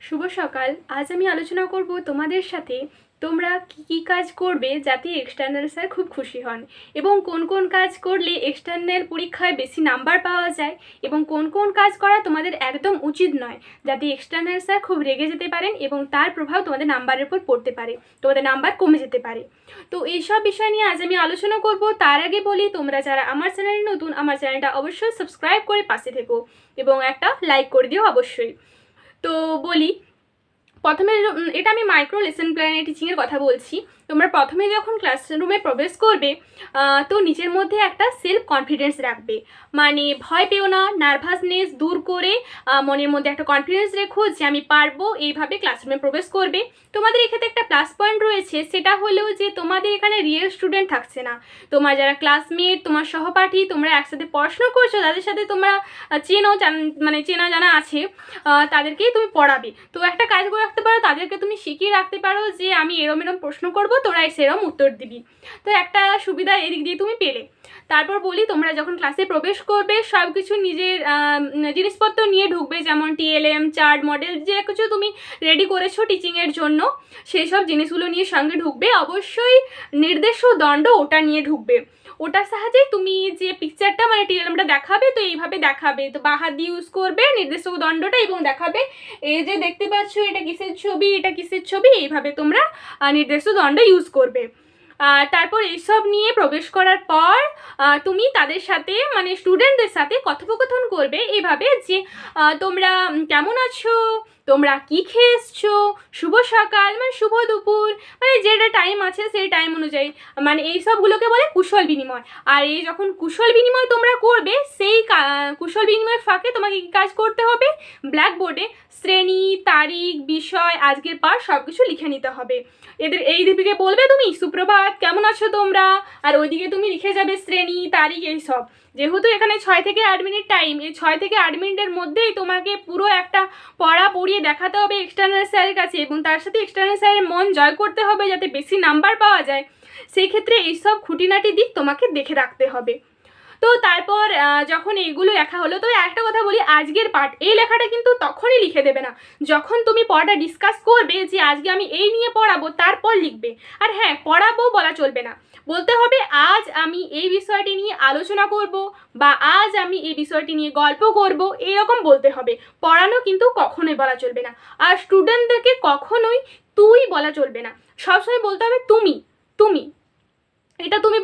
শুভ সকাল। আজ আমি আলোচনা করব তোমাদের সাথে তোমরা কী কী কাজ করবে যাতে এক্সটার্নাল স্যার খুব খুশি হন এবং কোন কোন কাজ করলে এক্সটার্নাল পরীক্ষায় বেশি নাম্বার পাওয়া যায় এবং কোন কোন কাজ করা তোমাদের একদম উচিত নয় যাতে এক্সটার্নাল স্যার খুব রেগে যেতে পারেন এবং তার প্রভাব তোমাদের নাম্বারের উপর পড়তে পারে, তোমাদের নাম্বার কমে যেতে পারে। তো এইসব বিষয় নিয়ে আজ আমি আলোচনা করব। তার আগে বলি, তোমরা যারা আমার চ্যানেলে নতুন, আমার চ্যানেলটা অবশ্যই সাবস্ক্রাইব করে পাশে থেকো এবং একটা লাইক করে দিও অবশ্যই। তো বলি প্রথমে এটা আমি মাইক্রো লেসন প্ল্যানে টিচিংয়ের কথা বলছি। তোমরা প্রথমে যখন ক্লাসরুমে প্রবেশ করবে তো নিজের মধ্যে একটা সেলফ কনফিডেন্স রাখবে। মানে ভয় পেও না নার্ভাসনেস দূর করে মনের মধ্যে একটা কনফিডেন্স রেখো যে আমি পারব এইভাবে ক্লাসরুমে প্রবেশ করবে। তোমাদের এক্ষেত্রে একটা প্লাস পয়েন্ট রয়েছে, সেটা হলেও যে তোমাদের এখানে রিয়েল স্টুডেন্ট থাকছে না। তোমার যারা ক্লাসমেট তোমার সহপাঠী, তোমরা একসাথে পড়াশোনা করছ, তাদের সাথে তোমরা চেনো মানে চেনা জানা আছে তাদেরকেই তুমি পড়াবে। তো একটা কাজ করে রাখতে পারো, তাদেরকে তুমি শিখিয়ে রাখতে পারো যে আমি এরম এরম প্রশ্ন করব তোরা সেরম উত্তর দিবি। তো একটা সুবিধা এদিক দিয়ে তুমি পেলে। তারপর বলি, তোমরা যখন ক্লাসে প্রবেশ করবে সব কিছু নিজের জিনিসপত্র নিয়ে ঢুকবে, যেমন টিএলএম চার্ট মডেল যে কিছু তুমি রেডি করেছ টিচিংয়ের জন্য সেই সব জিনিসগুলো নিয়ে সঙ্গে ঢুকবে। অবশ্যই নির্দেশ ও দণ্ড ওটা নিয়ে ঢুকবে। ওটার সাহায্যে তুমি যে পিকচারটা মানে টিএলএমটা দেখাবে, তো এইভাবে দেখাবে। তো বা হাত দিয়ে ইউজ করবে নির্দেশক দণ্ডটা, এবং দেখাবে। এই যে দেখতে পাচ্ছ, এটা কিসের ছবি, এটা কিসের ছবি, এইভাবে তোমরা নির্দেশ দণ্ড ইউজ করবে। তারপর এইসব নিয়ে প্রবেশ করার পর তুমি তাদের সাথে মানে স্টুডেন্টদের সাথে কথোপকথন করবে, এভাবে যে তোমরা কেমন আছো তোমরা কি খেয়ে এসছো শুভ সকাল মানে শুভ দুপুর মানে যেটা টাইম আছে সেই টাইম অনুযায়ী। মানে এই সবগুলোকে বলে কুশল বিনিময়। আর এই যখন কুশল বিনিময় তোমরা করবে, সেই কুশল বিনিময়ের ফাঁকে তোমাকে কী কাজ করতে হবে? ব্ল্যাকবোর্ডে শ্রেণি, তারিখ, বিষয়, আজকের পার সব কিছু লিখে নিতে হবে। এদের, এই দিকে বলবে তুমি, সুপ্রভাত, কেমন আছো তোমরা? আর ওইদিকে তুমি লিখে যাবে শ্রেণি, তারিখ, এই সব। যেহেতু এখানে ছয় থেকে আট মিনিট টাইম এই ছয় থেকে আট মিনিটের মধ্যেই তোমাকে পুরো একটা পড়া পড়িয়ে দেখাতে হবে এক্সটার্নাল স্যারের কাছে এবং তার সাথে এক্সটার্নাল স্যারের মন জয় করতে হবে যাতে বেশি নাম্বার পাওয়া যায়। সেই ক্ষেত্রে এইসব খুঁটিনাটি দিক তোমাকে দেখে রাখতে হবে। তো তারপর যখন এইগুলো লেখা হলো, তো একটা কথা বলি, আজকের পার্ট এই লেখাটা কিন্তু তখনই লিখে দেবে না। যখন তুমি পড়াটা ডিসকাস করবে যে, আজকে আমি এই নিয়ে পড়াবো, তারপর লিখবে। আর হ্যাঁ পড়াবো বলা চলবে না। বলতে হবে, আজ আমি এই বিষয়টি নিয়ে আলোচনা করব, বা আজ আমি এই বিষয়টি নিয়ে গল্প করব, এরকম বলতে হবে। পড়ানো কিন্তু কখনোই বলা চলবে না। আর স্টুডেন্টদেরকে কখনোই তুই বলা চলবে না। সবসময় বলতে হবে, তুমি তুমি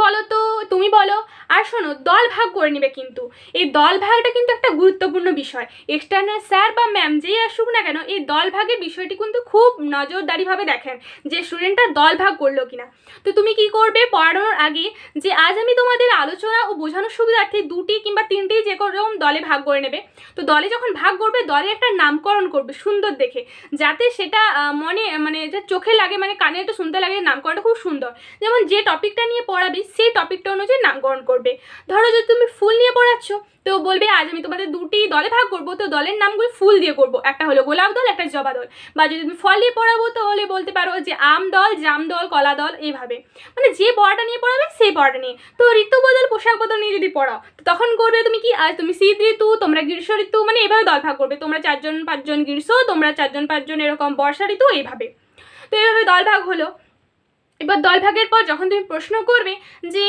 বলো তো, তুমি বলো। আর শোনো, দল ভাগ করে নেবে কিন্তু। এই দল ভাগটা কিন্তু একটা গুরুত্বপূর্ণ বিষয়। এক্সটার্নাল স্যার বা ম্যাম যেই আসুক না কেন, এই দল ভাগের বিষয়টি কিন্তু খুব নজরদারিভাবে দেখেন যে স্টুডেন্টটা দল ভাগ করল কিনা। তো তুমি কি করবে পড়ানোর আগে যে আজ আমি তোমাদের আলোচনা ও বোঝানোর সুবিধার্থে দুটি কিংবা তিনটি যে রকম দলে ভাগ করে নেবে। তো দলে যখন ভাগ করবে দলে একটা নামকরণ করবে সুন্দর দেখে। যাতে সেটা মনে মানে যে চোখে লাগে মানে কানে একটু শুনতে লাগে, নামকরণটা খুব সুন্দর। যেমন যে টপিকটা নিয়ে পড়াবে সেই টপিকটা অনুযায়ী নামকরণ করবে। ধরো যদি তুমি ফুল নিয়ে পড়াচ্ছ, তো বলবে, আজ আমি তোমাদের দুটি দলে ভাগ করব, তো দলের নামগুলো ফুল দিয়ে করব। একটা হলো গোলাপ দল, একটা জবা দল। বা যদি তুমি ফল দিয়ে পড়াবো, তাহলে বলতে পারো যে, আম দল, জাম দল, কলা দল, এইভাবে। মানে যে পড়াটা নিয়ে পড়াবে, সেই পড়াটা নিয়ে। তো ঋতু বদল পোশাক বদল নিয়ে যদি পড়াও তখন করবে তুমি কি, আজ তুমি শীত ঋতু, তোমরা গ্রীষ্ম ঋতু মানে এইভাবে দল ভাগ করবে। তোমরা চারজন পাঁচজন গ্রীষ্ম, তোমরা চারজন পাঁচজন এরকম বর্ষা ঋতু, এইভাবে। তো এইভাবে দল ভাগ হলো। এবার দল ভাগের পর যখন তুমি প্রশ্ন করবে যে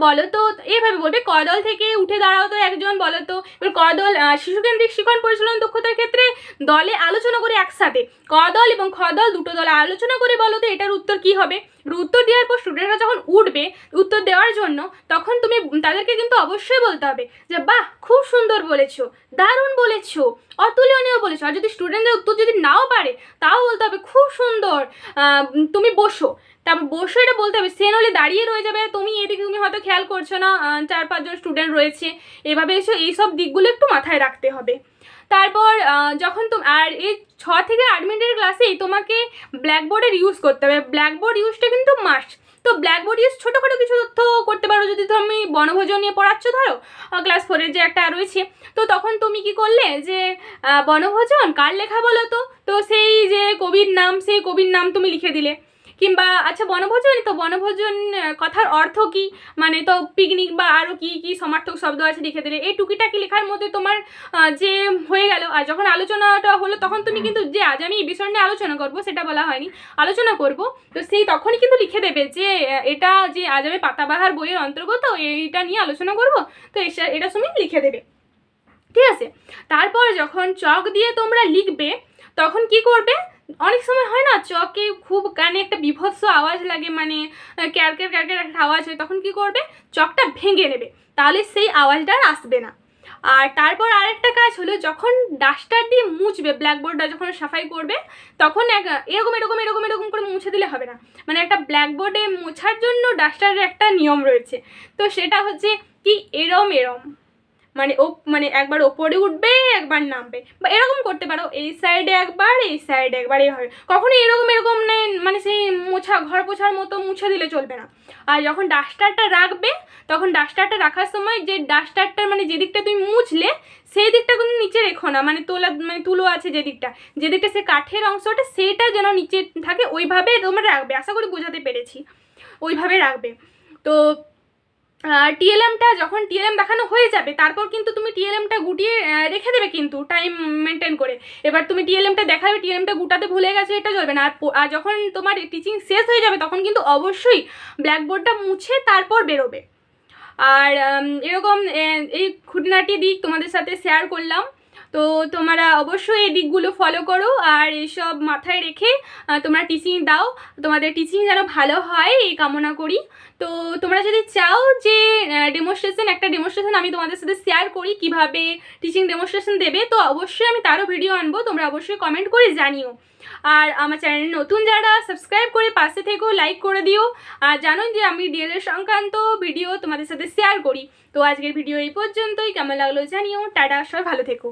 বলো তো এভাবে বলবে কদল থেকে উঠে দাঁড়াও তো একজন বলো তো। এবার আহ, শিশুকেন্দ্রিক শিক্ষণ পরিচালন দক্ষতার ক্ষেত্রে দলে আলোচনা করে একসাথে কদল এবং খদল দুটো দল আলোচনা করে বলো তো এটার উত্তর কি হবে? উত্তর দেওয়ার পর স্টুডেন্টরা যখন উঠবে উত্তর দেওয়ার জন্য, তখন তুমি তাদেরকে কিন্তু অবশ্যই বলতে হবে যে, বাহ, খুব সুন্দর বলেছ, দারুণ বলেছ, অতুলনীয় বলেছ। আর যদি স্টুডেন্টদের উত্তর যদি নাও পারে, তাও বলতে হবে, খুব সুন্দর তুমি বসো। তারপর বসে এটা বলতে হবে সে নলে দাঁড়িয়ে রয়ে যাবে, তুমি এদিকে, তুমি হয়তো খেয়াল করছ না চার পাঁচজন স্টুডেন্ট রয়েছে। এভাবে এসে এই সব দিকগুলো একটু মাথায় রাখতে হবে। তারপর যখন তুমি, আর এই ছ থেকে আট মিনিটের ক্লাসেই তোমাকে ব্ল্যাকবোর্ডের ইউজ করতে হবে। ব্ল্যাকবোর্ড ইউজটা কিন্তু মাস্ট তো ব্ল্যাকবোর্ড ইউজ ছোটোখাটো কিছু তথ্য করতে পারো, যদি তুমি বনভোজন নিয়ে পড়াচ্ছ, ধরো ক্লাস ফোরের যে একটা রয়েছে। তো তখন তুমি কি করলে যে বনভোজন কার লেখা বলো তো? তো সেই যে কবির নাম, সেই কবির নাম তুমি লিখে দিলে। কিংবা আচ্ছা বনভোজনই তো বনভোজন কথার অর্থ কি? মানে তো পিকনিক বা আরও কি কি সমার্থক শব্দ আছে লিখে দিলে। এই টুকিটাকি লেখার মধ্যে তোমার যে হয়ে গেল আর যখন আলোচনাটা হলো তখন তুমি কিন্তু যে আজ আমি এই বিষয় নিয়ে আলোচনা করব সেটা বলা হয়নি আলোচনা করব। তো সেই তখনই কিন্তু লিখে দেবে যে এটা যে আজ আমি পাতাবাহার বইয়ের অন্তর্গত এইটা নিয়ে আলোচনা করব তো এসা- এটা তুমি লিখে দেবে। ঠিক আছে? তারপর যখন চক দিয়ে তোমরা লিখবে তখন কি করবে? অনেক সময় হয় না, চকে খুব কানে একটা বিভৎস আওয়াজ লাগে মানে ক্যারকের ক্যারকের একটা আওয়াজ হয়, তখন কি করবে? চকটা ভেঙে নেবে, তাহলে সেই আওয়াজটা আর আসবে না। আর তারপর আরেকটা কাজ হলো, যখন ডাস্টার দিয়ে মুছবে ব্ল্যাকবোর্ডটা যখন সাফাই করবে, তখন এক, এরকম এরকম এরকম এরকম করে মুছে দিলে হবে না। মানে একটা ব্ল্যাকবোর্ডে মোছার জন্য ডাস্টারের একটা নিয়ম রয়েছে। তো সেটা হচ্ছে কি, এরম এরম। মানে ও মানে একবার ওপরে উঠবে, একবার নামবে। বা এরকম করতে পারো, এই সাইডে একবার, এই সাইডে একবার এইভাবে কখনো এরকম এরকম নে- মানে সেই মোছা, ঘর পোছার মতো মুছে দিলে চলবে না। আর যখন ডাস্টারটা রাখবে, তখন ডাস্টারটা রাখার সময় যে ডাস্টারটার মানে যে দিকটা তুমি মুছলে, সেই দিকটা কিন্তু নিচে রেখো না। মানে তোলা মানে তুলো আছে যে দিকটা। যে দিকটা সে কাঠের অংশটা, সেইটা যেন নিচে থাকে, ওইভাবে তোমরা রাখবে। আশা করি বোঝাতে পেরেছি। ওইভাবে রাখবে। তো টিএলএমটা যখন টিএলএম দেখানো হয়ে যাবে, তারপর কিন্তু তুমি টিএলএমটা গুটিয়ে রেখে দেবে কিন্তু টাইম মেনটেন করে। এবার তুমি টিএলএমটা দেখাবে, টিএলএমটা গুটাতে ভুলে গেছে, এটা চলবে না। আর যখন তোমার টিচিং শেষ হয়ে যাবে, তখন কিন্তু অবশ্যই ব্ল্যাকবোর্ডটা মুছে তারপর বেরোবে। আর এরকম এই খুঁটিনাটি দিক তোমাদের সাথে শেয়ার করলাম। তো তোমরা অবশ্যই এই দিকগুলো ফলো করো আর এইসব মাথায় রেখে তোমরা টিচিং দাও। তোমাদের টিচিং যেন ভালো হয়, এই কামনা করি। তো তোমরা যদি চাও যে ডেমোস্ট্রেশন একটা ডেমোস্ট্রেশন আমি তোমাদের সাথে শেয়ার করি, কীভাবে টিচিং ডেমোস্ট্রেশন দেবে, তো অবশ্যই আমি তারও ভিডিও আনব। তোমরা অবশ্যই কমেন্ট করে জানিও। আর আমার চ্যানেল নতুন যারা সাবস্ক্রাইব করে পাশে থেকেও লাইক করে দিও। আর জানো যে আমি ডিএলএর সংক্রান্ত ভিডিও তোমাদের সাথে শেয়ার করি। তো আজকের ভিডিও এই পর্যন্তই। কেমন লাগল জানিও। টাটা, সবাই ভালো থেকো।